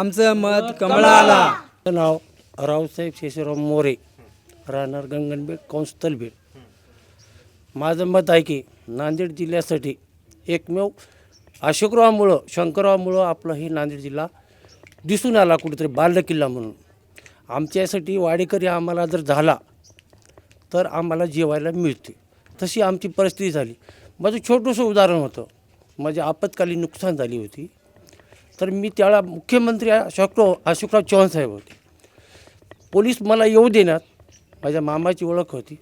आमचं मत कमळाला. माझं नाव रावसाहेब शेषराव मोरे राहणार गंगनबेट कौंस्तलबेट माझं मत आहे की नांदेड जिल्ह्यासाठी एकमेव अशोकरावामुळं शंकररावामुळं आपला ही नांदेड जिल्हा दिसून आला कुठेतरी बालकिल्ला म्हणून. आमच्यासाठी वाडेकरी आम्हाला जर झाला तर आम्हाला जेवायला मिळते. तशी आमची परिस्थिती झाली. माझं छोटंसं उदाहरण होतं. माझी आपत्कालीन नुकसान झाली होती. तर मी त्यावेळा मुख्यमंत्री अशोकराव अशोकराव चव्हाण साहेब होते. पोलीस मला येऊ देण्यात माझ्या मामाची ओळख होती.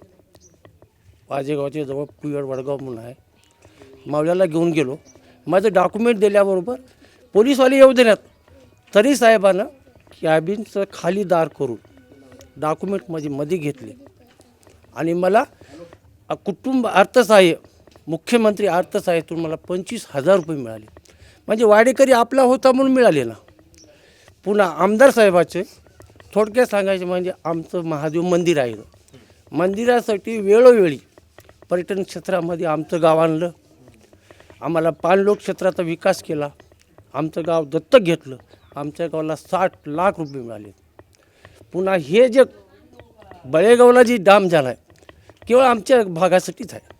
वाजेगावच्या जवळ कुयड वडगाव म्हणून आहे. मावल्याला घेऊन गेलो. माझं डॉक्युमेंट दिल्याबरोबर पोलीसवाले येऊ देण्यात तरी साहेबानं कॅबिनचं खाली दार करून डॉक्युमेंट माझी मध्ये घेतले. आणि मला कुटुंब अर्थसहाय्य मुख्यमंत्री अर्थसहाय्यातून मला पंचवीस हजार रुपये मिळाले. म्हणजे वाडेकरी आपला होता म्हणून मिळालेला. पुन्हा आमदार साहेबाचे थोडक्यात सांगायचे म्हणजे आमचं महादेव मंदिर आहे. मंदिरासाठी वेळोवेळी पर्यटन क्षेत्रामध्ये आमचं गाव आणलं. आम्हाला पाणलोक क्षेत्राचा विकास केला. आमचं गाव दत्तक घेतलं. आमच्या गावाला साठ लाख रुपये मिळाले. पुन्हा हे जे बळेगावला जी डाम झाला आहे केवळ आमच्या भागासाठीच आहे.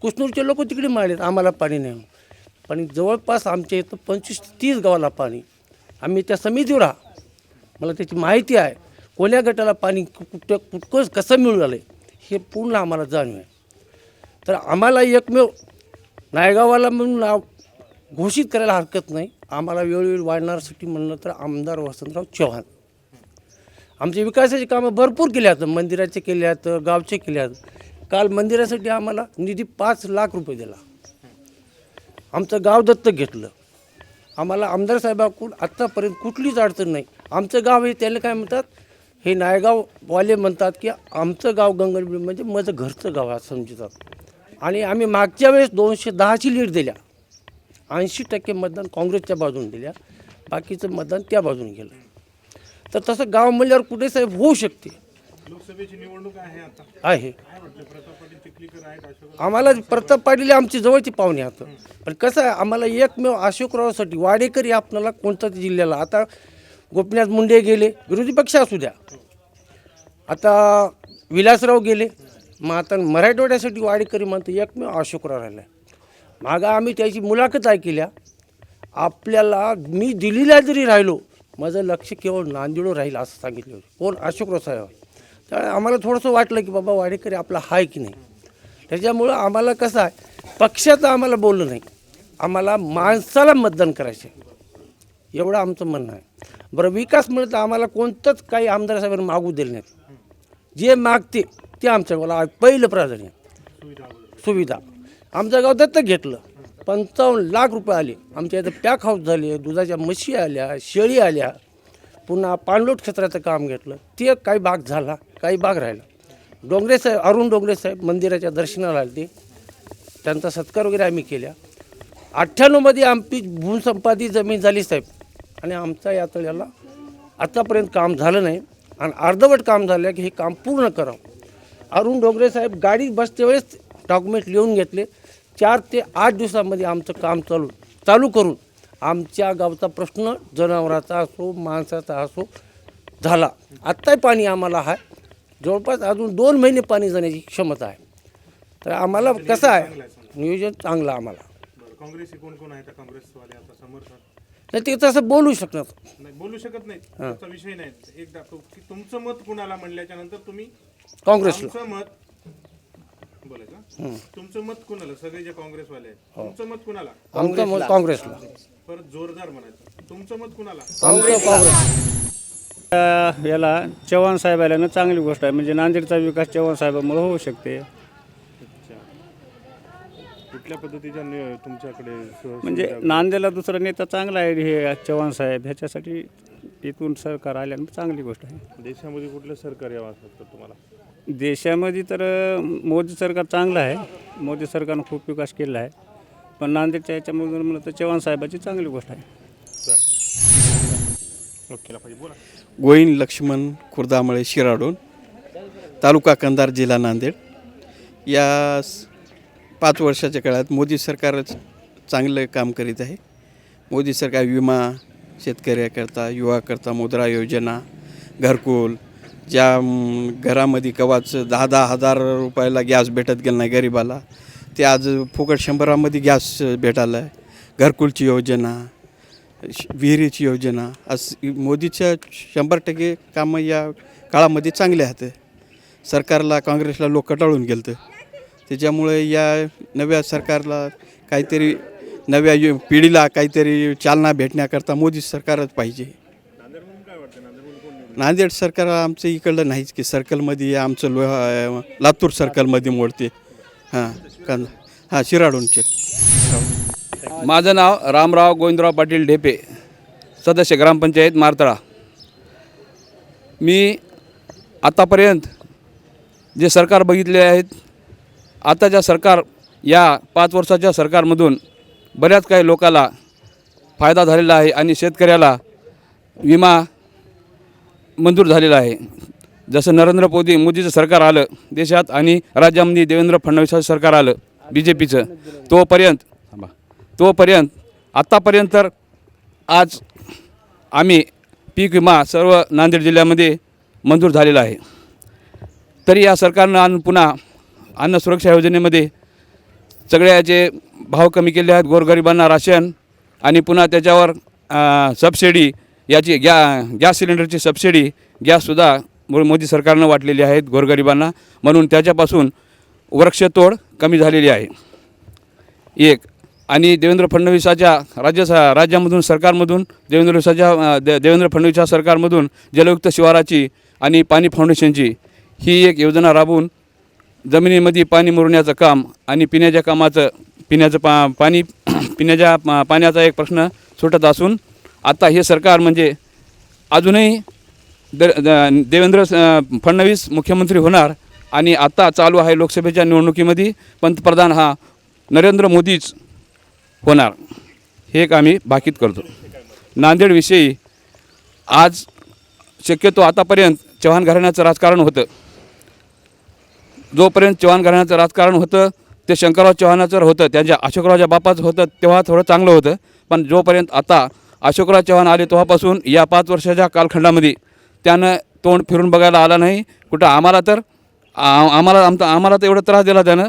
कुसनूरचे लोक तिकडे मिळालेत. आम्हाला पाणी नाही. पण जवळपास आमच्या इथं पंचवीस ते तीस गावाला पाणी. आम्ही त्या समितीवर आहा मला त्याची माहिती आहे. कोण्या गटाला पाणी कुठं कुठं कसं मिळून आलं हे पूर्ण आम्हाला जाणीव आहे. तर आम्हाला एकमेव नायगावाला म्हणून नाव घोषित करायला हरकत नाही. आम्हाला वेळोवेळी वाढणारसाठी म्हणलं तर आमदार वसंतराव चव्हाण. आमचे विकासाची कामं भरपूर केली आहेत मंदिराचे केले आहेत गावचे केले आहेत काल मंदिरासाठी आम्हाला निधी पाच लाख रुपये दिला. आमचं गाव दत्तक घेतलं. आम्हाला आमदार साहेबाकडून आत्तापर्यंत कुठलीच अडचण नाही. आमचं गाव हे त्याला काय म्हणतात? हे नायगाववाले म्हणतात की आमचं गाव गंगनबीड म्हणजे माझं घरचं गाव असं समजतात आणि आम्ही मागच्या वेळेस दोनशे दहाची लीड दिल्या. ऐंशी टक्के मतदान काँग्रेसच्या बाजूने दिल्या. बाकीचं मतदान त्या बाजूने गेलं. तर तसं गाव म्हणल्यावर कुठे साहेब होऊ शकते? लोकसभेची निवडणूक आहे आता. आहे. आम्हाला प्रताप पाटील आमची जवळची पाहुणे आहेत. पण कसं आहे आम्हाला एकमेव अशोकरावासाठी वाडेकरी आपल्याला कोणत्याच जिल्ह्याला? आता गोपीनाथ मुंडे गेले विरोधी पक्ष असू द्या. आता विलासराव गेले मग आता मराठवाड्यासाठी वाडेकरी म्हणतो एकमेव अशोकराव राहिला. मागं आम्ही त्याची मुलाखत ऐकल्या. आपल्याला मी दिल्लीला जरी राहिलो माझं लक्ष केवळ नांदेडवर राहील असं सांगितलं कोण? अशोकराव साहेब. त्यामुळे आम्हाला थोडंसं वाटलं की बाबा वाडेकरी आपला आहे की नाही? त्याच्यामुळं आम्हाला कसं आहे पक्षाचं आम्हाला बोललं नाही. आम्हाला माणसाला मतदान करायचे एवढं आमचं म्हणणं आहे. बरं विकास म्हणत आम्हाला कोणतंच काही आमदार साहेबांनी मागू दिलं नाहीत जे मागते ते आमच्या गावाला पहिलं प्राधान्य सुविधा. आमचं गाव दत्तक घेतलं. पंचावन्न लाख रुपये आले. आमच्या इथं पॅक हाऊस झाले दुधाच्या म्हशी आल्या शेळी आल्या. पुन्हा पाणलोट क्षेत्राचं काम घेतलं. ते काही भाग झाला काही भाग राहिला. डोंगरे साहेब अरुण डोंगरे साहेब मंदिराच्या दर्शनाला आले ते. त्यांचा सत्कार वगैरे आम्ही केल्या अठ्ठ्याण्णवमध्ये आमची भूसंपादित जमीन झाली साहेब. आणि आमचा या तळ्याला आतापर्यंत काम झालं नाही. आणि अर्धवट काम झालं की हे काम पूर्ण करावं. अरुण डोंगरे साहेब गाडी बसते वेळेस डॉक्युमेंट लिहून घेतले. चार ते आठ दिवसामध्ये आमचं काम चालू चालू करून आमच्या गावचा प्रश्न जनावराचा असो माणसाचा असो झाला. आत्ताही पाणी आम्हाला आहे. जवळपास अजून दोन महिने पाणी जाण्याची क्षमता आहे. तर आम्हाला कसं आहे? नियोजन चांगलं आहे आम्हाला. काँग्रेस कोण कोण काँग्रेसवाले आता समर्थन नाही ते तसं बोलू शकणार नाही बोलू शकत नाही. त्याचा विषय नाही. एकदा तो- की तुमचं मत कुणाला म्हणल्याच्या नंतर तुम्ही काँग्रेसला. आमचं मत बोलायचं तुमचं मत कुणाला? सगळे जे काँग्रेसवाले आहेत. तुमचं मत कुणाला? आमचं मत काँग्रेसला. परत जोरदार म्हणायचं. तुमचं मत कुणाला? आमचं काँग्रेस. अ, याला चव्हाण साहेब आल्यानं चांगली गोष्ट आहे. म्हणजे नांदेडचा विकास चव्हाण साहेबांमुळे होऊ शकते. कुठल्या पद्धतीच्या नि- तुमच्याकडे सु- म्हणजे नांदेडला दुसरा नेता चांगला आहे हे चव्हाण साहेब. ह्याच्यासाठी इथून सरकार आल्यानं चांगली गोष्ट आहे. देशामध्ये कुठलं सरकार यावं असं वाटतं तुम्हाला? देशामध्ये तर अ, मोदी सरकार चांगलं आहे. मोदी सरकारनं खूप विकास केला आहे. पण नांदेडच्या ह्याच्यामधून म्हणलं तर चव्हाण साहेबाची चांगली गोष्ट आहे. गोईन पाहिजे बोला. गोविंद लक्ष्मण खुर्दामळे शिराडून तालुका कंधार जिल्हा नांदेड. या पाच वर्षाच्या काळात मोदी सरकारच चांगलं काम करीत आहे. मोदी सरकार विमा शेतकऱ्याकरता युवाकरता मुद्रा योजना घरकुल ज्या घरामध्ये कवाच दहा दहा हजार रुपयाला गॅस भेटत गेला नाही गरिबाला ते आज फुकट शंभरामध्ये गॅस भेटायला आहे. घरकुलची योजना विहिरीची योजना अस मोदीच्या शंभर टक्के कामं या काळामध्ये चांगले आहेत. सरकारला काँग्रेसला लोक कटाळून गेलं त्याच्यामुळे या नव्या सरकारला काहीतरी नव्या यु पिढीला काहीतरी चालना भेटण्याकरता मोदी सरकारच पाहिजे. नांदेड सरकार आमचं इकडलं नाहीच की सर्कलमध्ये आमचं लो लातूर सर्कलमध्ये मोडते. हां कां हां शिराडूनचे माझं नाव रामराव गोविंदराव पाटील ढेपे सदस्य ग्रामपंचायत मारतळा. मी आतापर्यंत जे सरकार बघितले आहेत आताच्या सरकार या पाच वर्षाच्या सरकारमधून बऱ्याच काही लोकाला फायदा झालेला आहे आणि शेतकऱ्याला विमा मंजूर झालेला आहे. जसं नरेंद्र मोदी मोदीचं सरकार आलं देशात आणि राज्यामध्ये देवेंद्र फडणवीसाचं सरकार आलं बी जे पीचं तोपर्यंत तोपर्यंत आत्तापर्यंत तर आज आम्ही पीक विमा सर्व नांदेड जिल्ह्यामध्ये मंजूर झालेला आहे. तरी या सरकारनं अन्न पुन्हा अन्न सुरक्षा योजनेमध्ये सगळ्याचे भाव कमी केले आहेत गोरगरिबांना राशन आणि पुन्हा त्याच्यावर सबसिडी याची गॅ गॅस सिलेंडरची सबसिडी गॅससुद्धा मोदी सरकारनं वाटलेली आहेत गोरगरिबांना. म्हणून त्याच्यापासून वृक्षतोड कमी झालेली आहे. एक आणि देवेंद्र फडणवीसाच्या राज्य स राज्यामधून सरकारमधून देवेंद्र फडणवीसाच्या दे देवेंद्र फडणवीसच्या सरकारमधून जलयुक्त शिवाराची आणि पाणी फाउंडेशनची ही एक योजना राबवून जमिनीमध्ये पाणी मुरण्याचं काम आणि पिण्याच्या कामाचं पिण्याचं पा पाणी पिण्याच्या पा- पाण्याचा एक प्रश्न सुटत असून आता हे सरकार म्हणजे अजूनही दे द- देवेंद्र फडणवीस मुख्यमंत्री होणार आणि आता चालू आहे लोकसभेच्या निवडणुकीमध्ये पंतप्रधान हा नरेंद्र मोदीच होणार हे एक आम्ही भाकीत करतो. नांदेडविषयी आज शक्यतो आतापर्यंत चव्हाण घराण्याचं राजकारण होतं. जोपर्यंत चव्हाण घराण्याचं राजकारण होतं ते शंकरराव चव्हाणाचं होतं त्यांच्या अशोकरावच्या बापाचं होतं तेव्हा थोडं चांगलं होतं. पण जोपर्यंत आता अशोकराव चव्हाण आले तेव्हापासून या पाच वर्षाच्या कालखंडामध्ये त्यानं तोंड फिरून बघायला आला नाही. कुठं आम्हाला तर आम्हाला आमचा आम्हाला तर एवढा त्रास दिला त्यानं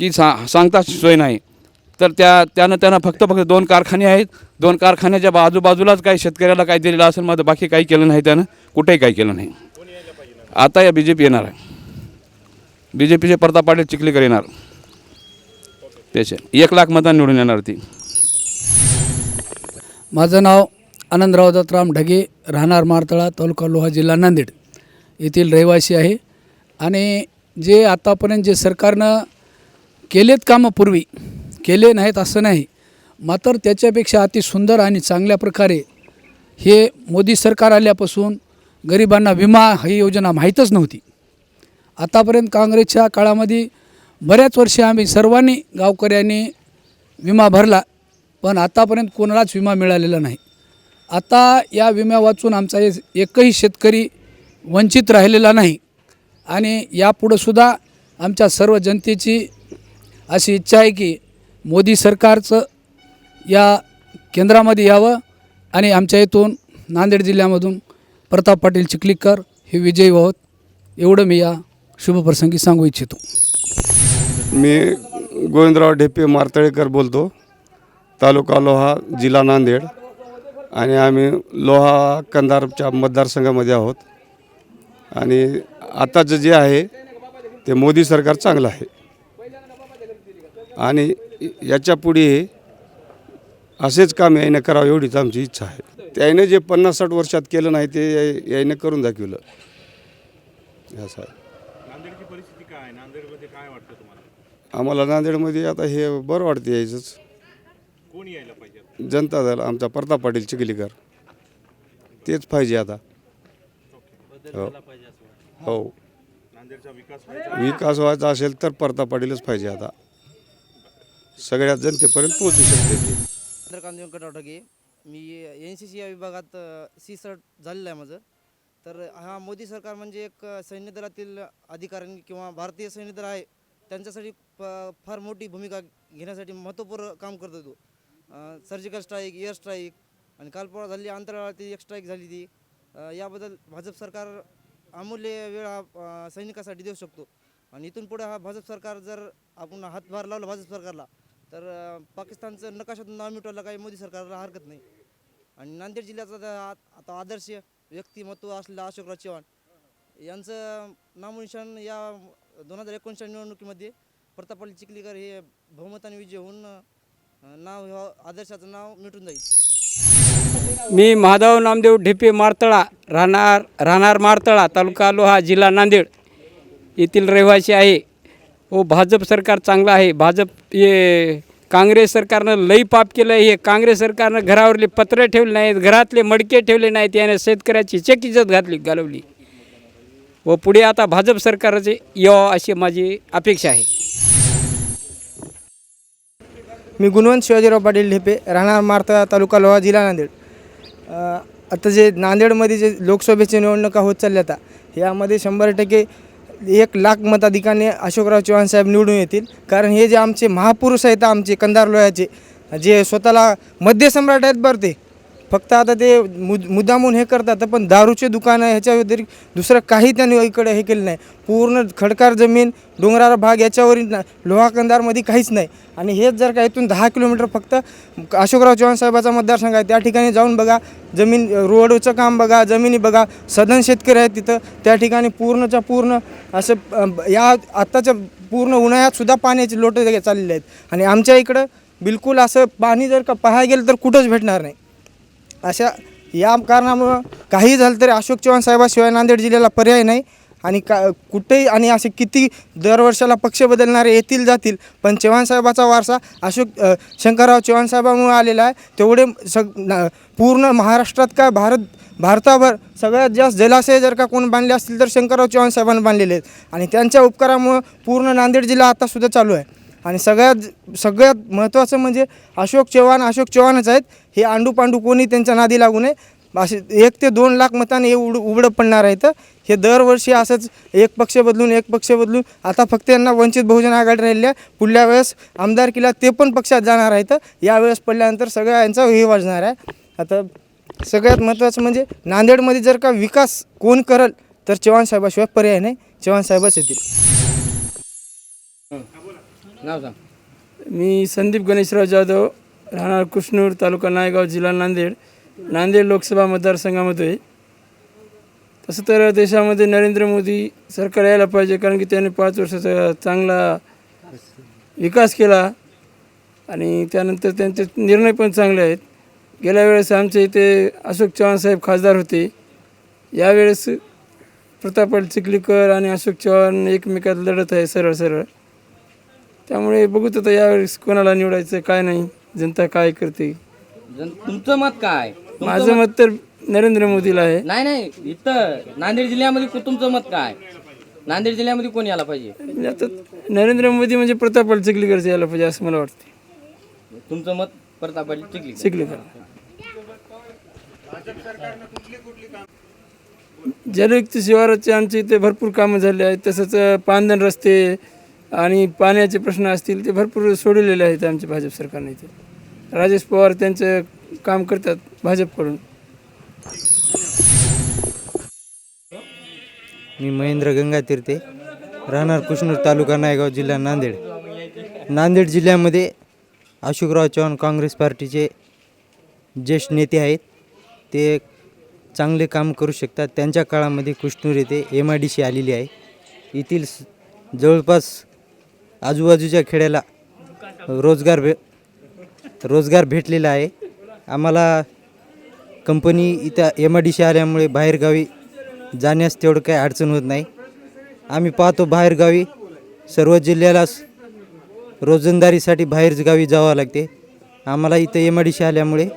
की सा सांगता सोय नाही. तर त्या त्यानं त्यांना फक्त फक्त दोन कारखाने आहेत. दोन कारखान्याच्या बाजूबाजूलाच काही शेतकऱ्याला काही दिलेलं असेल मग बाकी काही केलं नाही त्यानं. कुठेही काही केलं नाही. आता या बी जे पी येणार आहे. बी जे पीचे प्रताप पाटील चिखलीकर येणार. त्याचे. एक लाख मतांनी निवडून येणार ती. माझं नाव आनंदराव दत्तराम ढगे राहणार मारतळा तालुका लोहा जिल्हा नांदेड. येथील रहिवासी आहे. आणि जे आतापर्यंत जे सरकारनं केलेत कामं पूर्वी केले नाहीत असं नाही. मात्र त्याच्यापेक्षा अति सुंदर आणि चांगल्या प्रकारे हे मोदी सरकार आल्यापासून गरिबांना विमा ही योजना माहीतच नव्हती. आतापर्यंत काँग्रेसच्या काळामध्ये बऱ्याच वर्षे आम्ही सर्वांनी गावकऱ्यांनी विमा भरला पण आतापर्यंत कोणालाच विमा मिळालेला नाही. आता या विम्या वाचून आमचा एकही शेतकरी वंचित राहिलेला नाही आणि यापुढंसुद्धा आमच्या सर्व जनतेची अशी इच्छा आहे की मोदी सरकारचं या केंद्रामध्ये यावं आणि आमच्या इथून नांदेड जिल्ह्यामधून प्रताप पाटील चिखलीकर हे विजयी व्हावत एवढं मी या शुभप्रसंगी सांगू इच्छितो. मी गोविंदराव ढेपे मारतळेकर बोलतो. तालुका लोहा जिल्हा नांदेड. आणि आम्ही लोहा कंधारच्या मतदारसंघामध्ये आहोत. आणि आताचं जे आहे ते मोदी सरकार चांगलं आहे. आणि याच्यापुढे असेच काम यायनं करावं एवढीच आमची इच्छा आहे. त्याने जे पन्नास साठ वर्षात केलं नाही ते यायनं करून दाखवलं. असं आहे. आम्हाला नांदेडमध्ये आता हे बरं वाटते यायचंच. कोण यायला पाहिजे? जनता दल आमचा प्रताप पाटील चिखलीकर. तेच पाहिजे आता. हो हो. नांदेडचा विकास व्हायचा. विकास व्हायचा असेल तर प्रताप पाटीलच पाहिजे आता. सगळ्या जनतेपर्यंत पोहोचू शकते. चंद्रकांत व्यंकटराव मी एन सी सी या विभागात सी सर्ट झालेलं आहे माझं. तर हा मोदी सरकार म्हणजे एक सैन्य दलातील अधिकाऱ्यांनी किंवा भारतीय सैन्य दल आहे त्यांच्यासाठी प फार मोठी भूमिका घेण्यासाठी महत्त्वपूर्ण काम करतो तो. सर्जिकल स्ट्राईक एअर स्ट्राईक आणि कालपोळा झाली झालेली अंतराळातील एक स्ट्राईक झाली ती. याबद्दल भाजप सरकार अमूल्य वेळ हा सैनिकासाठी देऊ शकतो. आणि इथून पुढे हा भाजप सरकार जर आपण हातभार लावला भाजप सरकारला तर पाकिस्तानचं नकाशातून नाव मिटवायला काही मोदी सरकारला हरकत नाही. आणि नांदेड जिल्ह्याचा आता आता आदर्श व्यक्तिमत्व असलेला अशोकराव चव्हाण यांचं नामोनिशान या दोन हजार एकोणीसच्या निवडणुकीमध्ये प्रतापाली चिखलीकर हे बहुमताने विजय होऊन नाव आदर्शाचं नाव मिटून जाईल. मी महादेव नामदेव ढेपे मारतळा राहणार राहणार मारतळा तालुका लोहा जिल्हा नांदेड येथील रहिवासी आहे. हो भाजप सरकार चांगलं आहे. भाजप हे काँग्रेस सरकारनं लई पाप केलं हे काँग्रेस सरकारनं घरावरले पत्रे ठेवले नाहीत घरातले मडके ठेवले नाहीत याने शेतकऱ्याची चेक इज्जत घातली घालवली. व पुढे आता भाजप सरकारचे यावं अशी माझी अपेक्षा आहे. मी गुणवंत शिवाजीराव पाटील ढेपे राहणार मार्ता तालुका लोहा जिल्हा नांदेड. आता जे नांदेडमध्ये जे लोकसभेची निवडणुका होत चालल्या आता यामध्ये शंभर टक्के एक लाख मताधिकाने अशोकराव चव्हाण साहेब निवडून येतील. कारण हे जे आमचे महापुरुष आहेत आमचे कंदार लोह्याचे जे स्वतःला मध्यसम्राट आहेत बरं ते. फक्त आता ते मुद मुद्दामून हे करतात पण दारूचे दुकानं ह्याच्या व्यतिरिक्त दुसरं काही त्यांनी इकडे हे केलं नाही. पूर्ण खडकार जमीन डोंगराळ भाग याच्यावरील लोहाकंदारमध्ये काहीच नाही. आणि हेच जर का इथून दहा किलोमीटर फक्त अशोकराव चव्हाण साहेबाचा मतदारसंघ आहे त्या ठिकाणी जाऊन बघा जमीन रोडचं काम बघा जमिनी बघा सदन शेतकरी आहेत तिथं त्या ठिकाणी पूर्णच्या पूर्ण असं या आत्ताच्या पूर्ण उन्हाळ्यातसुद्धा पाण्याची पाण्याचे चाललेले आहेत. आणि आमच्या इकडं बिलकुल असं पाणी जर का पाहायला गेलं तर कुठंच भेटणार नाही. अशा या कारणामुळं काही झालं तरी अशोक चव्हाण साहेबाशिवाय नांदेड जिल्ह्याला पर्याय नाही. आणि का कुठेही आणि असे किती दरवर्षाला पक्ष बदलणारे येतील जातील पण चव्हाण साहेबाचा वारसा अशोक शंकरराव चव्हाण साहेबामुळे आलेला आहे. तेवढे सग पूर्ण महाराष्ट्रात काय भारत भारताभर सगळ्यात जास्त जलाशय जर का कोण बांधले असतील तर शंकरराव चव्हाण साहेबांनी बांधलेले आहेत. आणि त्यांच्या उपकारामुळं पूर्ण नांदेड जिल्हा आतासुद्धा चालू आहे. आणि सगळ्यात सगळ्यात महत्त्वाचं म्हणजे अशोक चव्हाण अशोक चव्हाणच आहेत. हे आंडू पांडू कोणी त्यांच्या नादी लागू नये. असे एक ते दोन लाख मतांनी हे उड उघडं पडणार आहेत हे दरवर्षी असंच एक पक्ष बदलून एक पक्ष बदलून आता फक्त यांना वंचित बहुजन आघाडी राहिल्या. आहे पुढल्या वेळेस आमदारकीला ते पण पक्षात जाणार आहेत यावेळेस पडल्यानंतर सगळ्या यांचा हे वाजणार आहे. आता सगळ्यात महत्त्वाचं म्हणजे नांदेडमध्ये जर का विकास कोण करल तर चव्हाण साहेबाशिवाय पर्याय नाही. चव्हाण साहेबच येतील. नाव सांग. मी संदीप गणेशराव जाधव राहणार कृष्णूर तालुका नायगाव जिल्हा नांदेड. नांदेड लोकसभा मतदारसंघामध्ये. तसं तर देशामध्ये नरेंद्र मोदी सरकार यायला पाहिजे कारण की त्याने पाच वर्षाचा चांगला विकास केला. आणि त्यानंतर त्यांचे निर्णय पण चांगले आहेत. गेल्या वेळेस आमच्या इथे अशोक चव्हाण साहेब खासदार होते. यावेळेस प्रतापल चिखलीकर आणि अशोक चव्हाण एकमेकात लढत आहे सरळ सरळ. त्यामुळे बघूत आता यावेळेस कोणाला निवडायचं काय नाही. जनता काय करते? जन तुमचं मत काय? तुमचं माझं मत तर नरेंद्र मोदीला आहे. नाही नाही. इथं नांदेड जिल्ह्यामध्ये को- तुमचं मत काय? नांदेड जिल्ह्यामध्ये कोण यायला पाहिजे? म्हणजे आता नरेंद्र मोदी म्हणजे प्रताप चिखलीकरचं यायला पाहिजे असं मला वाटते तुमचं मत प्रतापल्ली चिखली चिखलीकर. जलयुक्त शिवाराचे आमचे इथे भरपूर कामं झाले आहेत. तसंच पांदन रस्ते आणि पाण्याचे प्रश्न असतील ते भरपूर सोडवलेले आहेत आमच्या भाजप सरकारने इथे. राजेश पवार त्यांचं काम करतात भाजपकडून. मी महेंद्र गंगातीर्थे राहणार कृष्णूर तालुका नायगाव जिल्हा नांदेड. नांदेड जिल्ह्यामध्ये अशोकराव चव्हाण काँग्रेस पार्टीचे ज्येष्ठ नेते आहेत. ते चांगले काम करू शकतात. त्यांच्या काळामध्ये कृष्णूर येथे एम आय डी सी आलेली आहे. येथील जवळपास आजूबाजूच्या खेड्याला रोजगार भे रोजगार भेटलेला आहे. आम्हाला कंपनी इथं एम आय डी सी आल्यामुळे बाहेरगावी जाण्यास तेवढं काही अडचण होत नाही. आम्ही पाहतो बाहेरगावी सर्व जिल्ह्याला रोजंदारीसाठी बाहेर गावी जावं लागते. आम्हाला इथं एम आय डी सी आल्यामुळे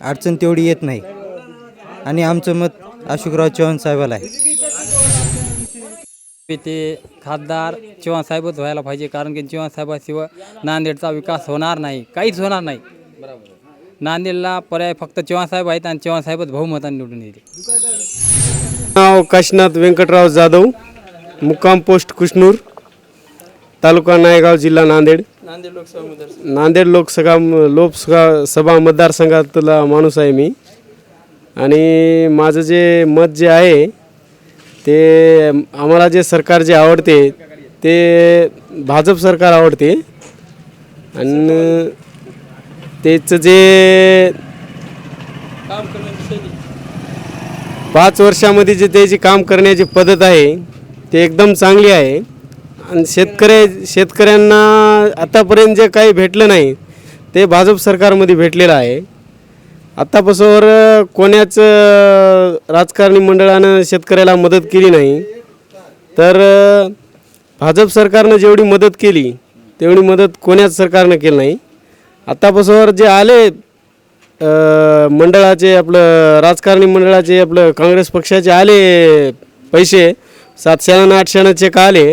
अडचण तेवढी येत नाही. आणि आमचं मत अशोकराव चव्हाण साहेबाला आहे. ते खासदार चव्हाण साहेबच व्हायला पाहिजे कारण की चव्हाण साहेबाशिवाय नांदेडचा विकास होणार नाही काहीच होणार नाही. नांदेडला पर्याय फक्त चव्हाण साहेब आहेत आणि चव्हाण साहेबच बहुमताने निवडून येते नाव काशीनाथ व्यंकटराव जाधव मुक्काम पोस्ट कुशनूर तालुका नायगाव जिल्हा नांदेड. नांदेड लोकसभा नांदेड लोकसभा लोकसभा सभा मतदारसंघातला माणूस आहे मी. आणि माझं जे मत जे आहे ते आम्हाला जे सरकार जे आवडते ते भाजप सरकार आवडते. आणि त्याचं जे पाच वर्षामध्ये जे त्याची काम करण्याची पद्धत आहे ते एकदम चांगली आहे. आणि शेतकऱ्या शेतकऱ्यांना आतापर्यंत जे काही भेटलं नाही ते भाजप सरकारमध्ये भेटलेलं आहे. आत्तापासून कोण्याच राजकारणी मंडळानं शेतकऱ्याला मदत केली नाही. तर भाजप सरकारनं जेवढी मदत केली तेवढी मदत कोण्याच सरकारनं केली नाही. आत्तापासून जे आले मंडळाचे आपलं राजकारणी मंडळाचे आपलं काँग्रेस पक्षाचे आले पैसे सातशेनं आठशेनं चेक आले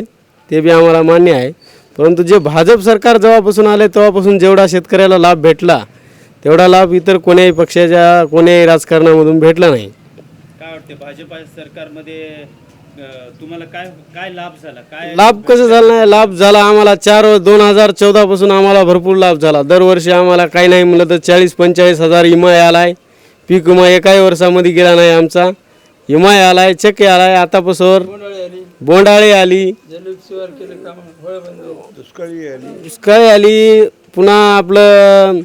ते बी आम्हाला मान्य आहे. परंतु जे भाजप सरकार जेव्हापासून आले तेव्हापासून जेवढा शेतकऱ्याला लाभ भेटला तेवढा लाभ इतर कोण्याही पक्षाच्या कोण्याही राजकारणामधून भेटला नाही. काय वाटते भाजपा सरकारमध्ये तुम्हाला काय काय लाभ झाला? काय लाभ कसं झाला नाही? लाभ झाला आम्हाला चार दोन हजार चौदापासून आम्हाला भरपूर लाभ झाला. दरवर्षी आम्हाला काही नाही म्हणलं तर चाळीस पंचेचाळीस हजार इमाय आलाय. पीक विमा एकाही वर्षामध्ये गेला नाही आमचा. इमाय आलाय चेक आलाय. आतापासून बोंडाळी आली. जलयुक्तीवर केले काम होळ बंद. दुष्काळी आली. पुन्हा आपलं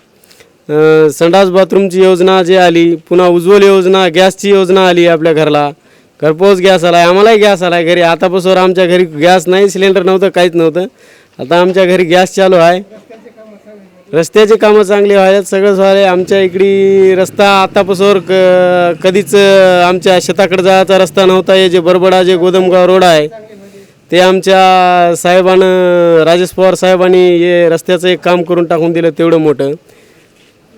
संडास बाथरूमची योजना जी आली पुन्हा उज्ज्वल योजना गॅसची योजना आली आपल्या घरला. घरपोच गॅस आला आहे आम्हालाही गॅस आला आहे घरी. आतापासून आमच्या घरी गॅस नाही सिलेंडर नव्हतं काहीच नव्हतं. आता आमच्या घरी गॅस चालू आहे. रस्त्याचे कामं चांगली व्हायला सगळं झाले आमच्या इकडे रस्ता आतापासून क कधीच अं, आमच्या शेताकडे जायचा रस्ता नव्हता. हे जे बरबडा जे गोदमगाव रोड आहे ते आमच्या साहेबानं राजेश पवार साहेबांनी हे रस्त्याचं एक काम करून टाकून दिलं तेवढं मोठं.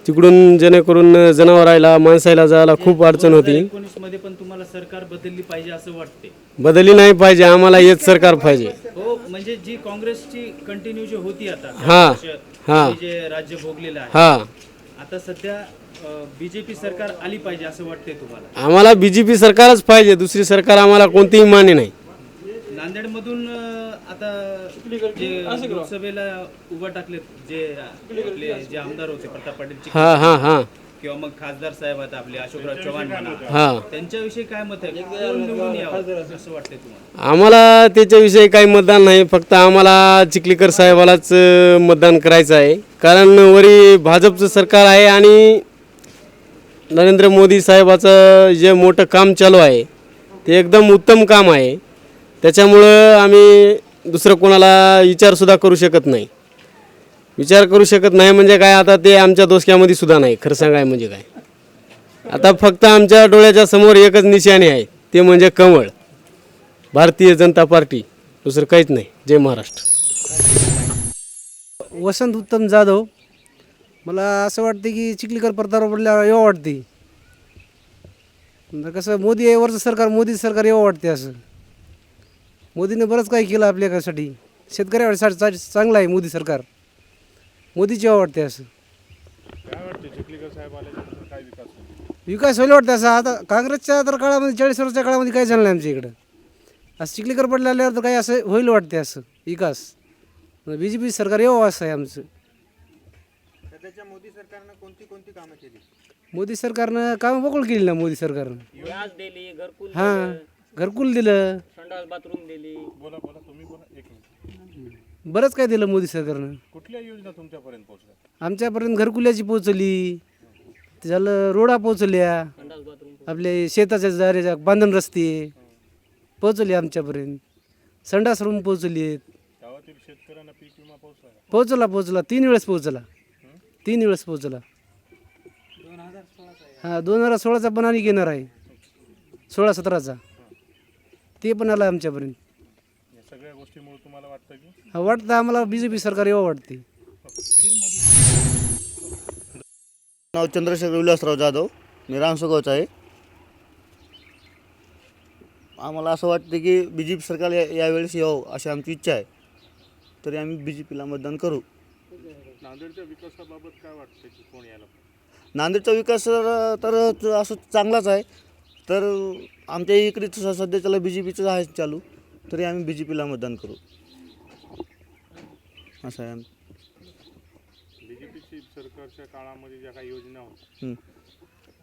तिकडून जेणेकरून जनावरायला माणसायला जायला खूप अडचण होती. एकोणीसमध्ये पण तुम्हाला सरकार बदलली पाहिजे असं वाटते. बदली नाही पाहिजे आम्हाला हेच सरकार पाहिजे. हो म्हणजे जी काँग्रेसची कंटिन्यू जी होती आता हा, हा. हे जे राज्य भोगलेलं आहे. हा. आता सध्या बीजेपी सरकार आली पाहिजे असं वाटते तुम्हाला? आम्हाला बी जे पी सरकारच पाहिजे दुसरी सरकार आम्हाला कोणतीही मान्य नाही. नांदेडमधून अं, आता जे लोकसभेला उभा टाकलेत जे आपले जे आमदार होते प्रताप पाटील हा हा हा. किंवा मग खासदार साहेब आता आपले अशोकराव चव्हाण म्हणा. हा. त्यांच्याविषयी काय मत आहे? कोण निवडून यावं असं वाटतंय तुम्हाला? आम्हाला त्याच्याविषयी काही मतदान नाही फक्त आम्हाला चिखलीकर साहेबालाच मतदान करायचं आहे. कारण वरी भाजपचं सरकार आहे आणि नरेंद्र मोदी साहेबाचं जे मोठं काम चालू आहे ते एकदम उत्तम काम आहे. त्याच्यामुळं आम्ही दुसरं कोणाला विचारसुद्धा करू शकत नाही. विचार करू शकत नाही म्हणजे काय आता ते आमच्या दोस्क्यामध्ये सुद्धा नाही. खरं सांगाय म्हणजे काय? आता फक्त आमच्या डोळ्याच्या समोर एकच निशाणी आहे. ते म्हणजे कमळ भारतीय जनता पार्टी. दुसरं काहीच नाही. जय महाराष्ट्र. वसंत उत्तम जाधव. मला असं वाटते की चिखलीकर प्रताप पडल्यावर वाटते कसं मोदी आहे वरचं सरकार मोदी सरकार येऊ वाटते असं. मोदीने बरंच काही केलं आपल्यासाठी. शेतकऱ्यासाठी चांगलं आहे मोदी सरकार. मोदीची वाटते असं. काय वाटते चिखलीकर साहेब आल्याच्यानंतर काय विकास होईल? विकास होईल वाटतं असं. आता काँग्रेसच्या तर काळामध्ये चाळीस वर्षाच्या काळामध्ये काही झालं नाही आमच्या इकडं? असं चिखलीकर पडले आल्यावर तर काही असं होईल वाटते असं विकास. बी जे पी सरकार येऊ असं आहे आमचं. सध्याच्या मोदी सरकारनं कोणती कोणती कामं केली? मोदी सरकारनं कामं बकूल केली ना मोदी सरकारनं. हां. घरकुल दिलं. संडास बाथरूम दिली. बोला बोला तुम्ही बोला एक मिनिट. बरंच काय दिलं मोदी सरकारनं. कुठल्या योजना तुमच्यापर्यंत पोहोचल्या? आमच्यापर्यंत घरकुल्याची पोचली ते झालं रोडा पोचल्या आपले शेताच्या दाऱ्याच्या बांधण रस्ते. पोचले आमच्यापर्यंत. संडास रूम पोचली गावातील शेतकऱ्यांना पीक विमा पोहोचला का? पोचला पोचला तीन वेळेस पोचला तीन वेळेस पोचला हां दोन हजार सोळाचा पण आणि घेणार आहे. सोळा सतराचा. ते पण आलं आमच्यापर्यंत. या सगळ्या गोष्टीमुळे तुम्हाला वाटतं की? वाटतं आम्हाला बी जे पी सरकार येऊ वाटते नाव चंद्रशेखर विलासराव जाधव. मी रामसगावचा आहे. आम्हाला असं वाटतं की बी जे पी सरकार या यावेळेस यावं अशी आमची इच्छा आहे. तरी आम्ही बी जे पीला मतदान करू. नांदेडच्या विकासाबाबत काय वाटतं की कोण यायला? पाहिजे? नांदेडचा विकास तर तर असं चांगलाच आहे. तर आमच्या इकडे स- सध्याच्याला बी जे पीचं आहे चालू तरी आम्ही बी जे पीला मतदान करू. असं आहे आम- वर्षाच्या काळामध्ये ज्या काही योजना होत्या हं.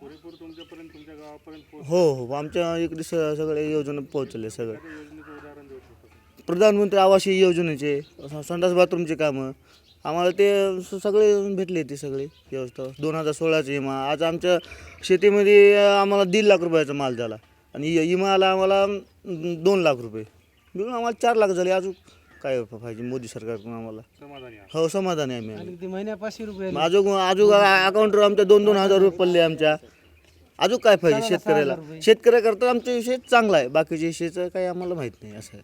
पुरेपूर तुमच्यापर्यंत तुमच्या गावापर्यंत पोहोच हो हो आमच्या इकडे स सगळ्या योजना पोहोचले सगळे. त्या योजनेचं उदाहरण देऊ शकतो प्रधानमंत्री आवास योजनेचे स- संडास बाथरूमचे कामं आम्हाला ते स- सगळे भेटले ते सगळे व्यवस्था. दोन हजार सोळाचे आज आमच्या शेतीमध्ये अं, आम्हाला दीड लाख रुपयाचा माल झाला. आणि इमा आला आम्हाला दोन लाख रुपये. मिळून आम्हाला चार लाख झाले अजून काय पाहिजे मोदी सरकारकडून आम्हाला? समाधानी आहे हो समाधानी आहे आम्ही ते महिन्या पाचशे रुपये अजून अजून अकाउंटवर आमच्या दोन दोन हजार रुपये पडले आमच्या. अजून काय पाहिजे शेतकऱ्याला? शेतकऱ्याकरता आमचा विषय चांगला आहे. बाकीच्या विषयीचं काही आम्हाला माहीत नाही असं आहे.